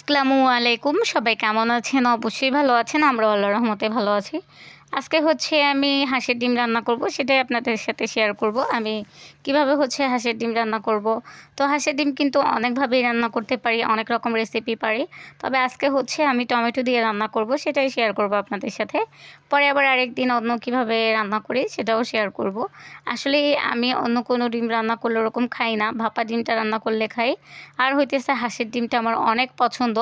আসসালামু আলাইকুম। সবাই কেমন আছেন? অবশ্যই ভালো আছেন। আমরা আল্লাহ রহমতে ভালো আছি। আজকে হচ্ছে আমি হাঁসের ডিম রান্না করব, সেটাই আপনাদের সাথে শেয়ার করব। আমি কীভাবে হচ্ছে হাঁসের ডিম রান্না করব? তো হাঁসের ডিম কিন্তু অনেকভাবেই রান্না করতে পারি, অনেক রকম রেসিপি পারি। তবে আজকে হচ্ছে আমি টমেটো দিয়ে রান্না করব, সেটাই শেয়ার করব আপনাদের সাথে। পরে আবার আরেক দিন অন্য কীভাবে রান্না করি, সেটাও শেয়ার করব। আসলে আমি অন্য কোনো ডিম রান্না করলে ওরকম খাই না, ভাপা ডিমটা রান্না করলে খাই। আর হইতেছে হাঁসের ডিমটা আমার অনেক পছন্দ,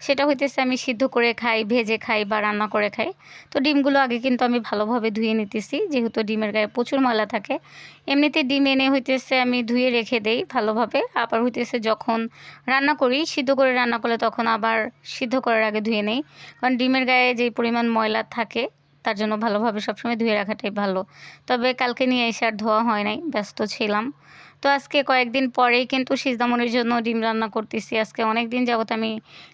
সেটা হইতেছে আমি সিদ্ধ করে খাই, ভেজে খাই বা রান্না করে খাই। তো ডিমগুলো আগে কিন্তু আমি ভালোভাবে ধুয়ে নিতেছি। যেহেতু ডিমের গায়ে প্রচুর ময়লা থাকে, এমনিতে ডিম এনে হইতেছে আমি ধুয়ে রেখে দেই ভালোভাবে। আবার হইতেছে যখন রান্না করি, সিদ্ধ করে রান্না করলে তখন আবার সিদ্ধ করার আগে ধুয়ে নেই। কারণ ডিমের গায়ে যে পরিমাণ ময়লা থাকে তার জন্য ভালোভাবে সবসময় ধুয়ে রাখাটাই ভালো। তবে কালকে নিয়ে এসে আর ধোয়া হয় নাই, ব্যস্ত ছিলাম। তো আজকে কয়েকদিন পরেই কিন্তু সিজদামনির জন্য ডিম রান্না করতেছি। আজকে অনেক দিন যাবত আমি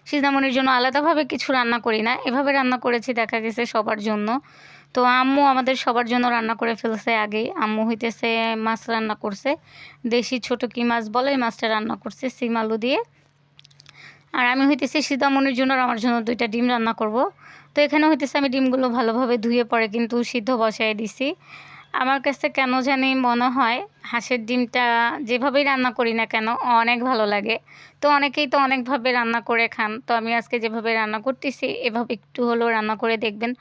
সিজদামনির জন্য আলাদাভাবে কিছু রান্না করি না। এভাবে রান্না করেছি দেখা গেছে সবার জন্য। তো আম্মু আমাদের সবার জন্য রান্না করে ফেলছে আগেই। আম্মু হইতেছে মাছ রান্না করছে। দেশি ছোট কি মাছ বলে? এই মাছটা রান্না করছে, সিম আলু দিয়ে। আর আমি হইতেছি সীতামণির জন্য আর আমার জন্য দুইটা ডিম রান্না করব। তো এখানে হইতেছে আমি ডিমগুলো ভালোভাবে ধুয়ে পরে কিন্তু সিদ্ধ বসাই দিছি। আমার কাছে কেন জানি মনে হয় হাঁসের ডিমটা যেভাবেই রান্না করি না কেন অনেক ভালো লাগে। তো অনেকেই তো অনেকভাবে রান্না করে খান। তো আমি আজকে যেভাবে রান্না করতেছি, এভাবে একটু হলেও রান্না করে দেখবেন।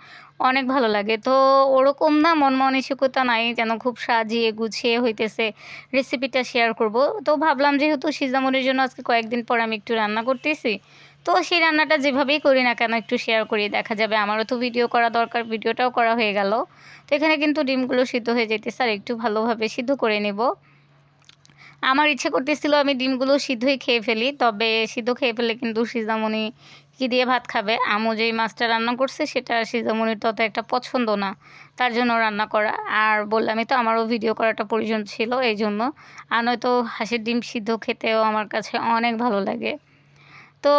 অনেক ভালো লাগে। তো ওরকম না মন মানসিকতা নাই যেন খুব সাজিয়ে গুছিয়ে হইতেছে রেসিপিটা শেয়ার করব। তো ভাবলাম যেহেতু সিজামুরির জন্য আজকে কয়েকদিন পর আমি একটু রান্না করতেছি, তো সেই রান্নাটা যেভাবেই করি না কেন একটু শেয়ার করি, দেখা যাবে আমারও তো ভিডিও করা দরকার, ভিডিওটাও করা হয়ে গেল। তো এখানে কিন্তু ডিমগুলো সিদ্ধ হয়ে যেতেছে আর একটু ভালোভাবে সিদ্ধ করে নেব। আমার ইচ্ছে করতেছিল আমি ডিমগুলো সিদ্ধই খেয়ে ফেলি, তবে সিদ্ধ খেয়ে ফেলে কিন্তু সিজামণি কি দিয়ে ভাত খাবে? আমু যেই মাছটা রান্না করছে সেটা সিজামণির তত একটা পছন্দ না, তার জন্য রান্না করা। আর বললামই তো আমারও ভিডিও করাটা প্রয়োজন ছিল এই জন্য আর নয়তো হাঁসের ডিম সিদ্ধ খেতেও আমার কাছে অনেক ভালো লাগে। তো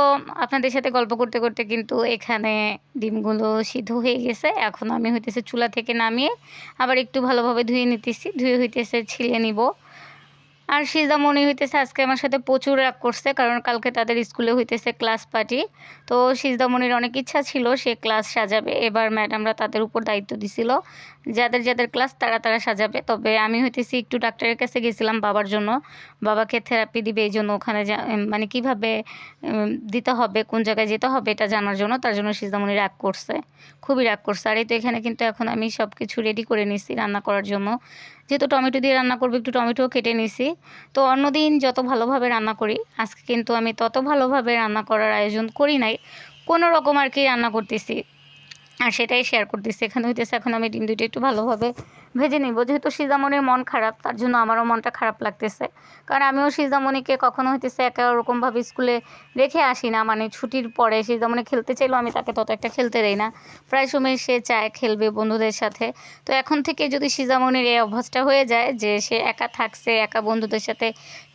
আপনাদের সাথে গল্প করতে করতে কিন্তু এখানে ডিমগুলো সিদ্ধ হয়ে গেছে। এখন আমি হইতেছে চুলা থেকে নামিয়ে আবার একটু ভালোভাবে ধুয়ে নিতেছি। ধুয়ে হইতেছে ছিলে নিব। আর সিজা মনে হইতেছে আজকে আমার সাথে প্রচুর রাগ করছে, কারণ কালকে তাদের স্কুলে হইতেছে ক্লাস পার্টি তো সিজদামণির অনেক ইচ্ছা ছিল সে ক্লাস সাজাবে। এবার ম্যাডামরা তাদের উপর দায়িত্ব দিছিল, যাদের যাদের ক্লাস তারা তারা সাজাবে। তবে আমি হইতেছি একটু ডাক্তারের কাছে গেছিলাম বাবার জন্য। বাবাকে থেরাপি দিবে এই জন্য ওখানে মানে কীভাবে দিতে হবে, কোন জায়গায় যেতে হবে এটা জানার জন্য তার জন্য সিজদামণি রাগ করছে। খুবই রাগ করছে। আর এই তো এখানে কিন্তু এখন আমি সব কিছু রেডি করে নিছি রান্না করার জন্য। যেহেতু টমেটো দিয়ে রান্না করব, একটু টমেটো কেটে নিছি। তো অন্যদিন যত ভালোভাবে রান্না করি, আজকে কিন্তু আমি তত ভালোভাবে রান্না করার আয়োজন করি নাই, কোনো রকম আর কি রান্না করতেছি। আর সেটাই শেয়ার করতেছি। এখানে হইতেছে, এখন আমি ডিম দুইটা একটু ভালোভাবে ভেজে নিব। যেহেতু সিজামনির মন খারাপ, তার জন্য আমারও মনটা খারাপ লাগতেছে। কারণ আমিও সিজামনিকে কখনো হইতেছে একা ওরকমভাবে স্কুলে রেখে আসি না। মানে ছুটির পরে সিজামনি খেলতে চাইলেও আমি তাকে তত একটা খেলতে দেই না। প্রায় সময় সে চায় খেলবে বন্ধুদের সাথে। তো এখন থেকে যদি সিজামনির এই অভ্যাসটা হয়ে যায় যে সে একা থাকছে, একা বন্ধুদের সাথে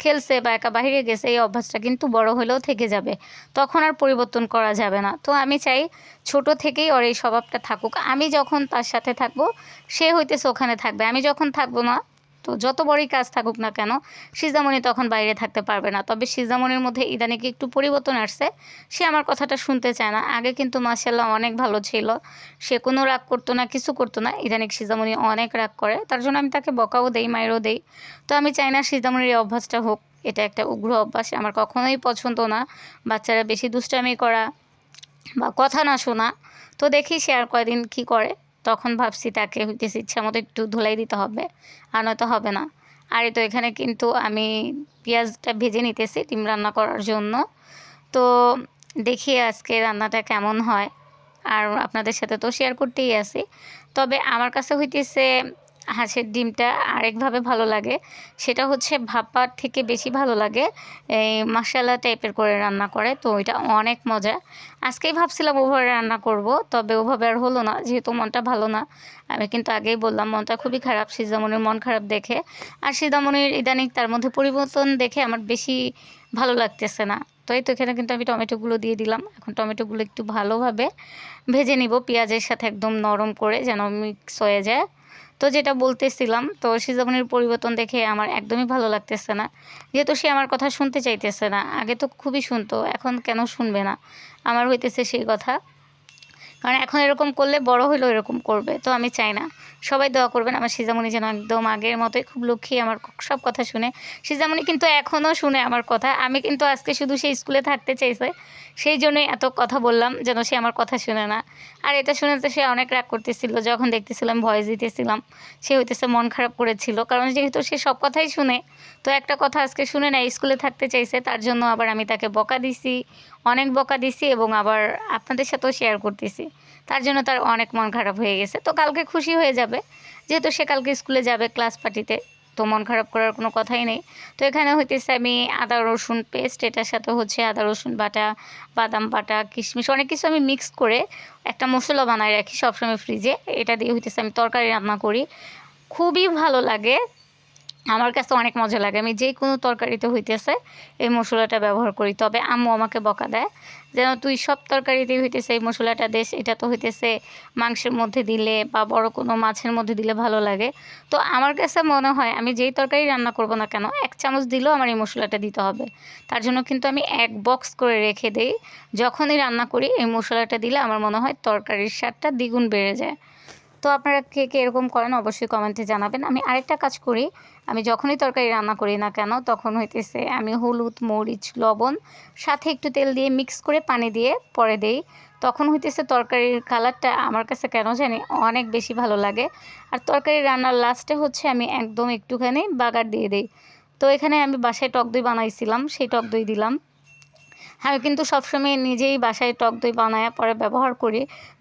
খেলছে বা একা বাহিরে গেছে, এই অভ্যাসটা কিন্তু বড় হলেও থেকে যাবে। তখন আর পরিবর্তন করা যাবে না। তো আমি চাই ছোট থেকেই ওর এই স্বভাবটা থাকুক। আমি যখন তার সাথে থাকব, সে হইতেছে ওখানে থাকবে। আমি যখন থাকব না তো যত বড়ই কাজ থাকুক না কেন, সিজামণি তখন বাইরে থাকতে পারবে না। তবে সিজামণির মধ্যে ইদানিকে একটু পরিবর্তন আসছে। সে আমার কথাটা শুনতে চায় না। আগে কিন্তু মাসাল্লাহ অনেক ভালো ছিল। সে কোনো রাগ করতো না, কিছু করতো না। ইদানিক সিজামণি অনেক রাগ করে। তার জন্য আমি তাকে বকাও দেই মায়েরও দেই। তো আমি চাই না সিজামণির এই অভ্যাসটা হোক। এটা একটা উগ্র অভ্যাস। আমার কখনোই পছন্দ না। বাচ্চারা বেশি দুষ্টামি করা বা কথা না শোনা। তো দেখি সে আর কয়দিন কী করে। তখন ভাবছি তাকে হইতেছে ইচ্ছা মতো একটু ধুলাই দিতে হবে। আর নয়তো হবে না। আর তো এখানে কিন্তু আমি পেঁয়াজটা ভেজে নিতেছি ডিম রান্না করার জন্য। তো দেখি আজকে রান্নাটা কেমন হয়। আর আপনাদের সাথে তো শেয়ার করতেই আছি। তবে আমার কাছে হইতেছে হাঁসের ডিমটা আরেকভাবে ভালো লাগে। সেটা হচ্ছে ভাপার থেকে বেশি ভালো লাগে। এই মশালা টাইপের করে রান্না করে, তো ওইটা অনেক মজা। আজকেই ভাবছিলাম ওভাবে রান্না করব, তবে ওভাবে আর হলো না, যেহেতু মনটা ভালো না। আমি কিন্তু আগেই বললাম, মনটা খুবই খারাপ, সিজামনির মন খারাপ দেখে। আর সিজামনির ইদানিং তার মধ্যে পরিবর্তন দেখে আমার বেশি ভালো লাগতেছে না। তো এই তো এখানে কিন্তু আমি টমেটোগুলো দিয়ে দিলাম। এখন টমেটোগুলো একটু ভালোভাবে ভেজে নিব, পেঁয়াজের সাথে একদম নরম করে যেন মিক্স হয়ে যায়। তো যেটা বলতেছিলাম, তো সিজামনির পরিবর্তন দেখে আমার একদমই ভালো লাগতেছে না। যেহেতু সে আমার কথা শুনতে চাইতেছে না, আগে তো খুবই শুনতো, এখন কেন শুনবে না? আমার হইতেছে সেই কথা। কারণ এখন এরকম করলে বড় হলেও এরকম করবে, তো আমি চাই না। সবাই দোয়া করবেন, আমার সিজামণি যেন একদম আগের মতোই খুব লক্ষ্মী, আমার সব কথা শুনে। সিজামণি কিন্তু এখনও শুনে আমার কথা, আমি কিন্তু আজকে শুধু সেই স্কুলে থাকতে চাইছে, সেই জন্যই এত কথা বললাম যেন সে আমার কথা শুনে না। আর এটা শুনে তো সে অনেক রাগ করতেছিল, যখন দেখতেছিলাম ভয়েস দিতেছিলাম, সে হইতেছে মন খারাপ করেছিল, কারণ যেহেতু সে সব কথাই শুনে, তো একটা কথা আজকে শুনে না স্কুলে থাকতে চাইছে, তার জন্য আবার আমি তাকে বকা দিছি, অনেক বকা দিছি এবং আবার আপনাদের সাথেও শেয়ার করতেছি। তার জন্য তার অনেক মন খারাপ হয়ে গেছে। তো কালকে খুশি হয়ে যাবে। যেহেতু সে কালকে স্কুলে যাবে ক্লাস পার্টিতে তো মন খারাপ করার কোনো কথাই নেই। তো এখানে হইতেছে আমি আদা, রসুন পেস্ট এটার সাথে হচ্ছে আদা, রসুন বাটা, বাদাম বাটা, কিশমিশ অনেক কিছু আমি মিক্স করে একটা মশলা বানায় রাখি সবসময় ফ্রিজে এটা দিয়ে হইতেছে আমি তরকারি রান্না করি। খুবই ভালো লাগে। আমার কাছে অনেক মজা লাগে। আমি যে কোনো তরকারিতে হইতেছে এই মশলাটা ব্যবহার করি। তবে আম্মু আমাকে বকা দেয় যেন তুই সব তরকারিতেই হইতেছে এই মশলাটা দেশ। এটা তো হইতেছে মাংসের মধ্যে দিলে বা বড় কোনো মাছের মধ্যে দিলে ভালো লাগে। তো আমার কাছে মনে হয় আমি যেই তরকারি রান্না করব না কেন, এক চামচ দিলেও আমার এই মশলাটা দিতে হবে। তার জন্য কিন্তু আমি এক বক্স করে রেখে দেই। যখনই রান্না করি, এই মশলাটা দিলে আমার মনে হয় তরকারির স্বাদটা দ্বিগুণ বেড়ে যায়। তো আপনারা কে কে এরকম করেন অবশ্যই কমেন্টে জানাবেন। আমি আরেকটা কাজ করি। আমি যখনই তরকারি রান্না করি না কেন, তখন হইতেছে আমি হলুদ, মরিচ, লবণ, সাথে একটু তেল দিয়ে মিক্স করে পানি দিয়ে পরে দেই। তখন হইতেছে তরকারির কালারটা আমার কাছে কেন জানি অনেক বেশি ভালো লাগে। আর তরকারি রান্নার লাস্টে হচ্ছে আমি একদম একটুখানি বাগার দিয়ে দিই। তো এখানে আমি বাসায় টক দই বানাইছিলাম, সেই টক দই দিলাম। আমি কিন্তু সবসময় নিজেই বাসায় টক দই বানায় পরে ব্যবহার করি।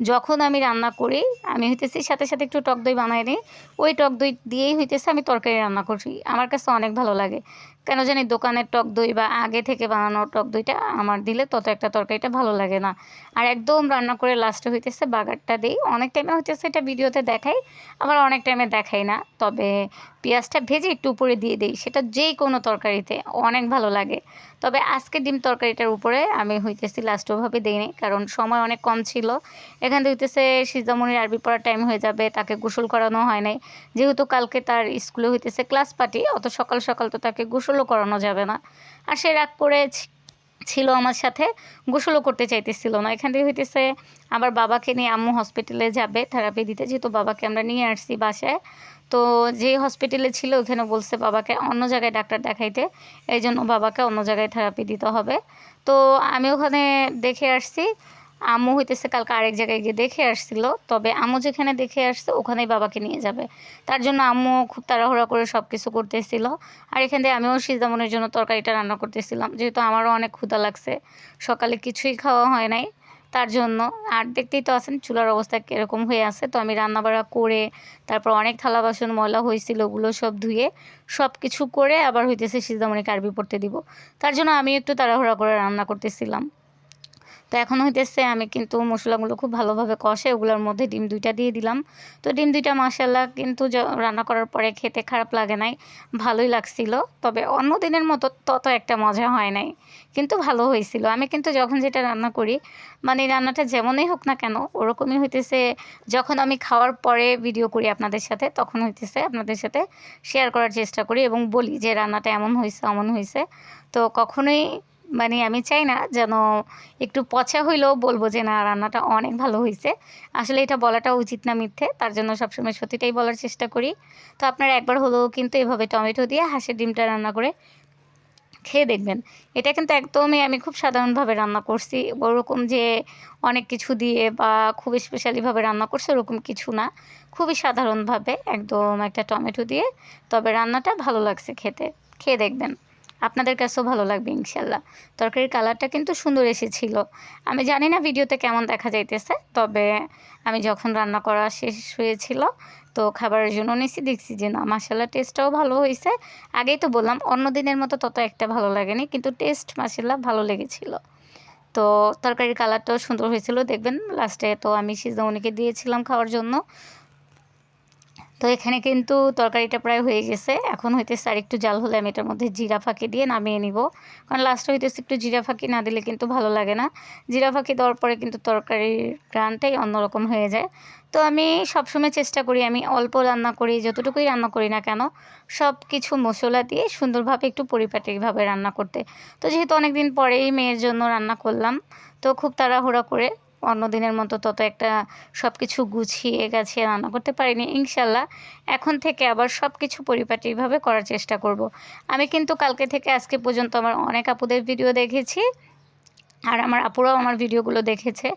যখন আমি রান্না করি, আমি হইতেছি সাথে সাথে একটু টক দই বানাই নিই। ওই টক দই দিয়েই হইতেছে আমি তরকারি রান্না করি আমার কাছে অনেক ভালো লাগে। কেন জানি দোকানের টক দই বা আগে থেকে বানানো টক দইটা আমার দিলে তত একটা তরকারিটা ভালো লাগে না। আর একদম রান্না করে লাস্টে হইতেছে বাগারটা দিই। অনেক টাইমে হইতেছে এটা ভিডিওতে দেখাই, আবার অনেক টাইমে দেখাই না। তবে পেঁয়াজটা ভেজে একটু উপরে দিয়ে দিই। সেটা যেই কোনো তরকারিতে অনেক ভালো লাগে। তবে আজকে ডিম তরকারিটার উপরে আমি হইতেছি লাস্ট ওভাবে দিইনি কারণ সময় অনেক কম ছিল। এখান থেকে হইতেছে সিজামনির আরবি পড়ার টাইম হয়ে যাবে, তাকে গোসল করানো হয় নাই। যেহেতু কালকে তার স্কুলে হইতেছে ক্লাস পার্টি অত সকাল সকাল তো তাকে গোসলও করানো যাবে না। আর সে রাগ করে ছিল আমার সাথে, গোসলও করতে চাইতেছিল না। এখান থেকে হইতেছে আবার বাবাকে নিয়ে আম্মু হসপিটালে যাবে থেরাপি দিতে। যেহেতু বাবাকে আমরা নিয়ে আসছি বাসায় তো যে হসপিটালে ছিল, ওখানে বলছে বাবাকে অন্য জায়গায় ডাক্তার দেখাইতে। এই জন্য বাবাকে অন্য জায়গায় থেরাপি দিতে হবে। তো আমি ওখানে দেখে আসছি। আম্মু হইতেছে কালকে আরেক জায়গায় গিয়ে দেখে আসছিল। তবে আম্মু যেখানে দেখে আসছে, ওখানেই বাবাকে নিয়ে যাবে। তার জন্য আম্মু খুব তাড়াহুড়া করে সব কিছু করতেছিল। আর এখান থেকে আমিও সিজামনের জন্য তরকারিটা রান্না করতেছিলাম। যেহেতু আমারও অনেক ক্ষুধা লাগছে। সকালে কিছুই খাওয়া হয় নাই। তার জন্য। আর দেখতেই তো আসেন চুলার অবস্থা কীরকম হয়ে আছে। তো আমি রান্নাবাড়া করে, তারপর অনেক থালা বাসন, ময়লা হয়েছিল ওগুলো সব ধুয়ে সব কিছু করে আবার হইতেছে সিজামণিকে আরবি পড়তে দিব। তার জন্য আমি একটু তাড়াহুড়া করে রান্না করতেছিলাম। তো এখন হইতেছে আমি কিন্তু মশলাগুলো খুব ভালোভাবে কষে ওগুলোর মধ্যে ডিম দুইটা দিয়ে দিলাম। তো ডিম দুইটা মাসাল্লাহ কিন্তু রান্না করার পরে খেতে খারাপ লাগে নাই, ভালোই লাগছিল। তবে অন্য দিনের মতো তত একটা মজা হয় নাই, কিন্তু ভালো হয়েছিল। আমি কিন্তু যখন যেটা রান্না করি মানে রান্নাটা যেমনই হোক না কেন, ওরকমই হইতেছে, যখন আমি খাওয়ার পরে ভিডিও করি আপনাদের সাথে, তখন হইতেছে আপনাদের সাথে শেয়ার করার চেষ্টা করি এবং বলি যে রান্নাটা এমন হয়েছে এমন হয়েছে তো কখনোই মানে আমি চাই না যেন একটু পচা হইলেও বলব যে, না, রান্নাটা অনেক ভালো হয়েছে আসলে এটা বলাটা উচিত না মিথ্যে, তার জন্য সবসময় সত্যিটাই বলার চেষ্টা করি। তো আপনারা একবার হলেও কিন্তু এভাবে টমেটো দিয়ে হাঁসের ডিমটা রান্না করে খেয়ে দেখবেন। এটা কিন্তু একদমই আমি খুব সাধারণভাবে রান্না করছি। ওরকম যে, অনেক কিছু দিয়ে বা খুব স্পেশালিভাবে রান্না করছে, ওরকম কিছু না। খুবই সাধারণভাবে একদম একটা টমেটো দিয়ে, তবে রান্নাটা ভালো লাগছে খেতে। খেয়ে দেখবেন। আপনাদের কাছেও ভালো লাগবে, ইনশাল্লাহ। তরকারির কালারটা কিন্তু সুন্দর এসেছিল। আমি জানি না ভিডিওতে কেমন দেখা যাইতেছে, তবে আমি যখন রান্না করা শেষ হয়েছিল, তো খাবারের জন্য নিছি, দেখছি যে না মাসাল্লা টেস্টটাও ভালো হয়েছে আগেই তো বললাম, অন্য দিনের মতো তত একটা ভালো লাগেনি, কিন্তু টেস্ট মাসাল্লাহ ভালো লেগেছিল। তো তরকারির কালারটাও সুন্দর হয়েছিল, দেখবেন লাস্টে তো আমি সিজমনিকে দিয়েছিলাম খাওয়ার জন্য। তো এখানে কিন্তু তরকারিটা প্রায় হয়ে গেছে। এখন হইতেছে আর একটু জাল হলে আমি এটার মধ্যে জিরা ফাঁকি দিয়ে নামিয়ে নিব। কারণ লাস্টে হইতেছে একটু জিরা ফাঁকি না দিলে কিন্তু ভালো লাগে না। জিরা ফাঁকি দেওয়ার পরে কিন্তু তরকারির গ্রানটাই অন্যরকম হয়ে যায়। তো আমি সবসময় চেষ্টা করি, আমি অল্প রান্না করি, যতটুকুই রান্না করি না কেন সব কিছু মশলা দিয়ে সুন্দরভাবে একটু পরিপাটিভাবে রান্না করতে। তো যেহেতু অনেক দিন পরেই মেয়ের জন্য রান্না করলাম, তো খুব তাড়াহুড়া করে অন্য দিনের মতো তত একটা সব কিছু গুছিয়ে গাছিয়ে রান্না করতে পারিনি, ইনশাল্লাহ এখন থেকে আবার সব কিছু পরিপাটিভাবে করার চেষ্টা করব। আমি কিন্তু কালকে থেকে আজকে পর্যন্ত আমার অনেক আপুদের ভিডিও দেখেছি আর আমার আপুরাও আমার ভিডিওগুলো দেখেছে।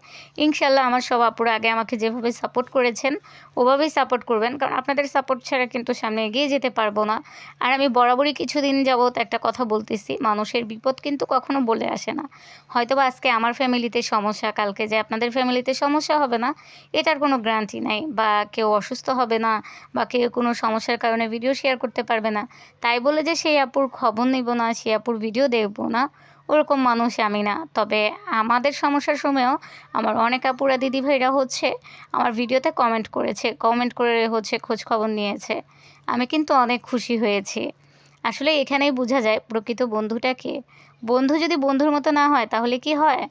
ইনশাল্লাহ আমার সব আপুরা আগে আমাকে যেভাবে সাপোর্ট করেছেন, ওভাবেই সাপোর্ট করবেন। কারণ আপনাদের সাপোর্ট ছাড়া কিন্তু সামনে এগিয়ে যেতে পারব না। আর আমি বরাবরই কিছুদিন যাবৎ একটা কথা বলতেছি, মানুষের বিপদ কিন্তু কখনো বলে আসে না। হয়তো বা আজকে আমার ফ্যামিলিতে সমস্যা, কালকে যে আপনাদের ফ্যামিলিতে সমস্যা হবে না, এটার কোনো গ্যারান্টি নাই। বা কেউ অসুস্থ হবে না, বা কেউ কোনো সমস্যার কারণে ভিডিও শেয়ার করতে পারবে না। তাই বলে যে সেই আপুর খবর নিব না, সেই আপুর ভিডিও দেখব না ওরকম মানুষ আমি না। তবে আমাদের সমস্যার সময়ও আমার অনেক আপুরা দিদি ভাইরা হচ্ছে আমার ভিডিওতে কমেন্ট করেছে। কমেন্ট করে হচ্ছে খোঁজ খবর নিয়েছে। আমি কিন্তু অনেক খুশি হয়েছি। আসলে এখানেই বোঝা যায় প্রকৃত বন্ধুটাকে বন্ধু যদি বন্ধুর মতো না হয় তাহলে কি হয়?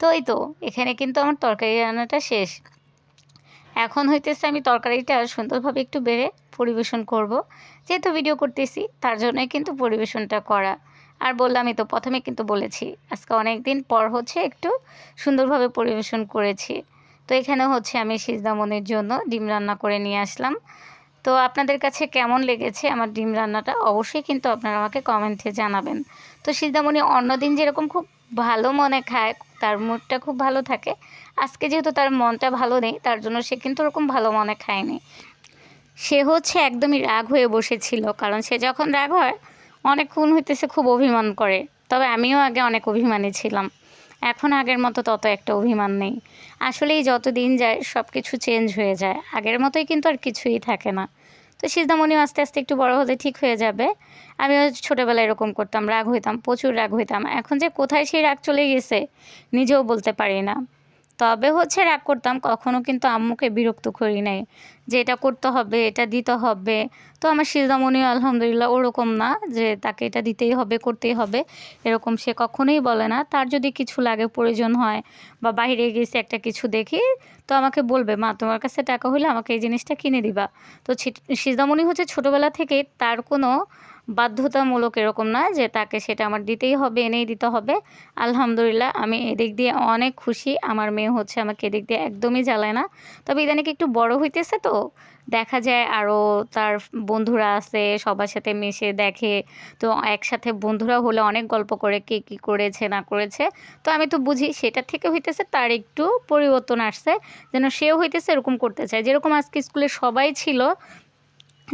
তো এই তো, এখানে কিন্তু আমার তরকারি রান্নাটা শেষ। এখন হইতেছে আমি তরকারিটা সুন্দরভাবে একটু বেড়ে পরিবেশন করব। যেহেতু ভিডিও করতেছি, তার জন্যই কিন্তু পরিবেশনটা করা। আর বললামই তো, প্রথমে কিন্তু বলেছি, আজকে অনেক দিন পর হচ্ছে একটু সুন্দরভাবে পরিবেশন করেছি। তো এখানে হচ্ছে আমি সিজদামনির জন্য ডিম রান্না করে নিয়ে আসলাম। তো আপনাদের কাছে কেমন লেগেছে আমার ডিম রান্নাটা? অবশ্যই কিন্তু আপনারা আমাকে কমেন্টে জানাবেন। তো সিজদামণি অন্যদিন যেরকম খুব ভালো মনে খায়, তার মুডটা খুব ভালো থাকে। আজকে যেহেতু তার মনটা ভালো নেই, তার জন্য সে কিন্তু ওরকম ভালো মনে খায়নি। সে হচ্ছে একদমই রাগ হয়ে বসেছিল, কারণ সে যখন রাগ হয় অনেকক্ষণ হইতেছে, খুব অভিমান করে। তবে আমিও আগে অনেক অভিমানী ছিলাম। এখন আগের মতো তত একটা অভিমান নেই। আসলেই যত দিন যায় সব কিছু চেঞ্জ হয়ে যায়। আগের মতোই কিন্তু আর কিছুই থাকে না। তো সিজদামণিও আস্তে আস্তে একটু বড় হলে ঠিক হয়ে যাবে। আমিও ছোটোবেলায় এরকম করতাম, রাগ হইতাম, প্রচুর রাগ হইতাম। এখন যে কোথায় সেই রাগ চলে গেছে, নিজেও বলতে পারি না। তবে হচ্ছে রাগ করতাম, কখনো কিন্তু আম্মুকে বিরক্ত করি নাই। যে এটা করতে হবে, এটা দিতে হবে। তো আমার সিজামণিও আলহামদুলিল্লাহ ওরকম না, যে তাকে এটা দিতেই হবে, করতেই হবে। এরকম সে কখনোই বলে না। তার যদি কিছু লাগে, প্রয়োজন হয় বা বাইরে গেছে একটা কিছু দেখি, তো আমাকে বলবে, মা, তোমার কাছে টাকা হলে আমাকে এই জিনিসটা কিনে দিবা। তো সিজামণি হচ্ছে ছোটোবেলা থেকে তার কোনো বাধ্যতামূলক এরকম না যে তাকে সেটা আমার দিতেই হবে, এনেই দিতে হবে। আলহামদুলিল্লাহ, আমি এদিক দিয়ে অনেক খুশি। আমার মেয়ে হচ্ছে আমাকে এদিক দিয়ে একদমই জ্বালায় না। তবে ইদানিক একটু বড় হইতেছে তো। দেখা যায় আরও তার বন্ধুরা আছে, সবার সাথে মিশে দেখে। তো একসাথে বন্ধুরা হলে অনেক গল্প করে কে কী করেছে, না করেছে। তো আমি তো বুঝি সেটা থেকে হইতেছে তার একটু পরিবর্তন আসছে। যেন সেও হইতেছে এরকম করতে চায়। যেরকম আজকে স্কুলে সবাই ছিল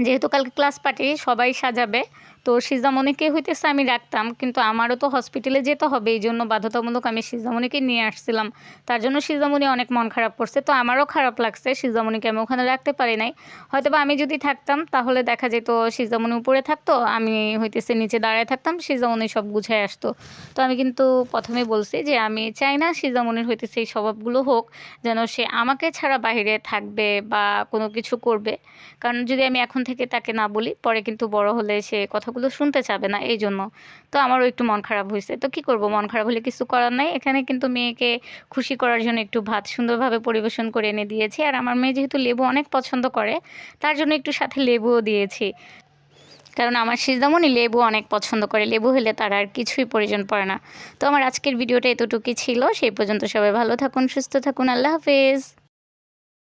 যেহেতু কালকে ক্লাস পার্টি সবাই সাজাবে। তো সিজামণিকে হইতেছে আমি রাখতাম, কিন্তু আমারও তো হসপিটালে যেতে হবে, এই জন্য বাধ্যতামূলক আমি সিজামণিকে নিয়ে আসছিলাম। তার জন্য সিজামণি অনেক মন খারাপ করছে, তো আমারও খারাপ লাগছে সিজামণিকে আমি ওখানে রাখতে পারি নাই। হয়তো বা আমি যদি থাকতাম, তাহলে দেখা যেত সিজামণি উপরে থাকতো, আমি হইতেছে নিচে দাঁড়ায় থাকতাম সিজামণি সব গুছায় আসতো। তো আমি কিন্তু প্রথমে বলছি যে, আমি চাই না সিজামণির হইতেছে এই স্বভাবগুলো হোক, যেন সে আমাকে ছাড়া বাইরে থাকবে বা কোনো কিছু করবে। কারণ যদি আমি এখন থেকে তাকে না বলি, পরে কিন্তু বড় হলে সে কথা কথাগুলো শুনতে চাবে না এই জন্য তো আমারও একটু মন খারাপ হয়েছে তো কি করব? মন খারাপ হলে কিছু করার নাই। এখানে কিন্তু মেয়েকে খুশি করার জন্য একটু ভাত সুন্দরভাবে পরিবেশন করে এনে দিয়েছি। আর আমার মেয়ে যেহেতু লেবু অনেক পছন্দ করে, তার জন্য একটু সাথে লেবুও দিয়েছি। কারণ আমার সিজদামণি লেবু অনেক পছন্দ করে। লেবু হলে তার আর কিছুই প্রয়োজন পড়ে না। তো আমার আজকের ভিডিওটা এতটুকুই ছিল। সেই পর্যন্ত সবাই ভালো থাকুন, সুস্থ থাকুন। আল্লাহ হাফেজ।